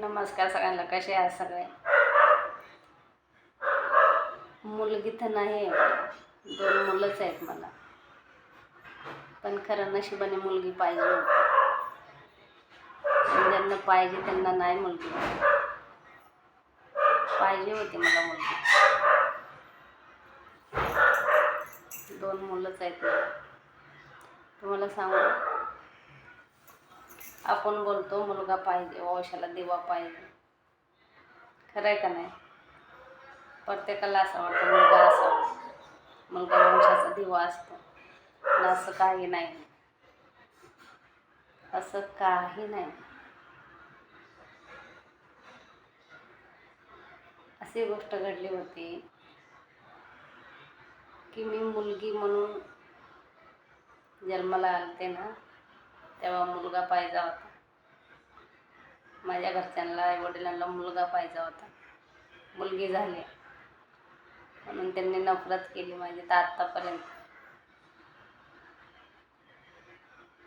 नमस्कार सगळ्यांना कसे आहात सगळे? मुलगी तर नाही आहे दोन मुलंच आहेत मला. पण खरं नशिबाने मुलगी पाहिजे होती. ज्यांना पाहिजे त्यांना नाही मुलगी. पाहिजे होती मला मुलगी. दोन मुलंच आहेत मला. तुम्हाला सांगू आपण बोलतो मुलगा पाहिजे वंशाला दिवा पाहिजे. खरं आहे का नाही? प्रत्येकाला असं वाटतं मुलगा असावा मुलगा वंशाचा दिवा असतो. पण असं काही नाही. असं काही नाही. अशी गोष्ट घडली होती की मी मुलगी म्हणून जन्माला आलते ना तेव्हा मुलगा पाहिजा होता. माझ्या घरच्यांना आई वडिलांना मुलगा पाहिजा होता. मुलगी झाली. म्हणून त्यांनी नफरत केली माझी तर आत्तापर्यंत.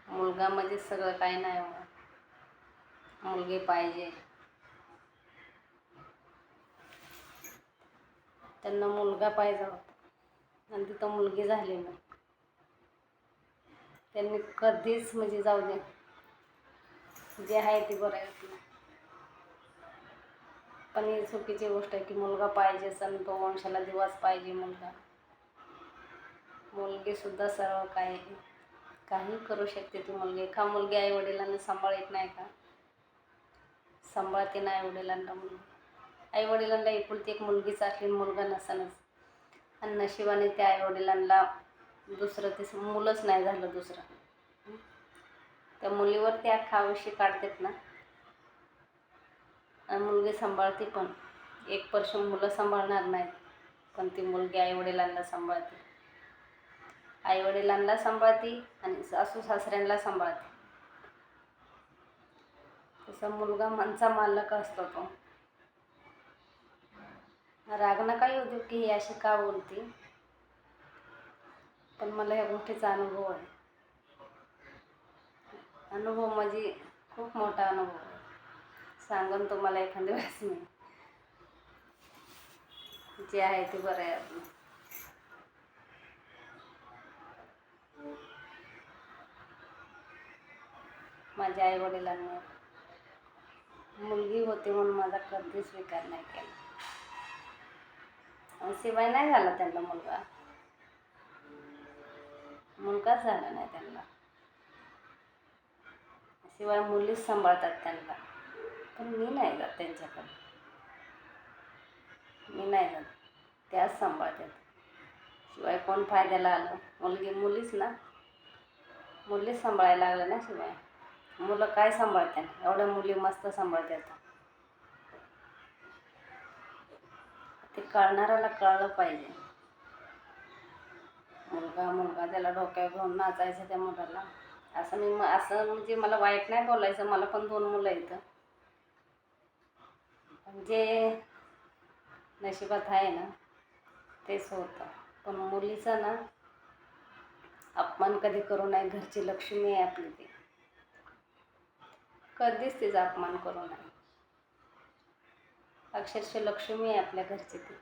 मुलगा म्हणजे सगळं काही नाही हो. मुलगी पाहिजे. त्यांना मुलगा पाहिजे होता. आणि तिथं मुलगी झाली ना त्यांनी कधीच म्हणजे जाऊ दे. जे आहे ते बरं आहे पण ही चुकीची गोष्ट आहे की मुलगा पाहिजे सण तो वंशाला दिवस पाहिजे मुलगा. मुलगी सुद्धा सर्व काही काही करू शकते ती मुलगी. का मुलगी आई वडिलांना सांभाळ येत नाही का? सांभाळते ना आई वडिलांना मुलगी. आई वडिलांना एकुलती एक मुलगीच असली मुलगा नसनच आणि नशिबाने त्या आई वडिलांना दुसरं ते मुलंच नाही झालं दुसरं. त्या मुलीवर त्या खाविशी काढतात ना. आणि मुलगी सांभाळते पण. एक वर्ष मुलं सांभाळणार नाहीत पण ती मुलगी आईवडिलांना सांभाळते. आईवडिलांना सांभाळते आणि सासू सासऱ्यांना सांभाळते. तसा मुलगा मनचा मालक असतो तो. राग नका येऊ देऊ की ही अशी का बोलते? पण मला ह्या गोष्टीचा अनुभव आहे. अनुभव म्हणजे खूप मोठा अनुभव आहे. सांगून तुम्हाला एखाद्या वेळेस मी. जे आहे ते बरं आहे आपलं. माझ्या आई वडिलांनी मुलगी होती म्हणून माझा कधीच स्वीकार नाही केला. आणि शिवाय नाही झाला त्यांना मुलगा. मुलगाच झाला नाही त्यांना. शिवाय मुलीच सांभाळतात त्यांना. पण मी नाही जात त्यांच्याकडे. मी नाही जात. त्याच सांभाळतात. शिवाय कोण फायद्याला आलं? मुलगी मुलीच ना. मुलीच सांभाळायला लागलं ना शिवाय. मुलं काय सांभाळतात? एवढ्या मुली मस्त सांभाळतात. ते कळणाऱ्याला कळलं पाहिजे. मुलगा मुलगा त्याला डोक्यावर घेऊन नाचायचं त्या मुलाला. असं मी म- असं म्हणजे मला वाईट नाही बोलायचं मला पण दोन मुलं आहेत. जे नशिबात आहे ना तेच होतं. पण मुलीचा ना अपमान कधी करू नये घरची लक्ष्मी आहे आपली ती. कधीच तिचा अपमान करू नये. अक्षरशः लक्ष्मी आहे आपल्या घरची ती.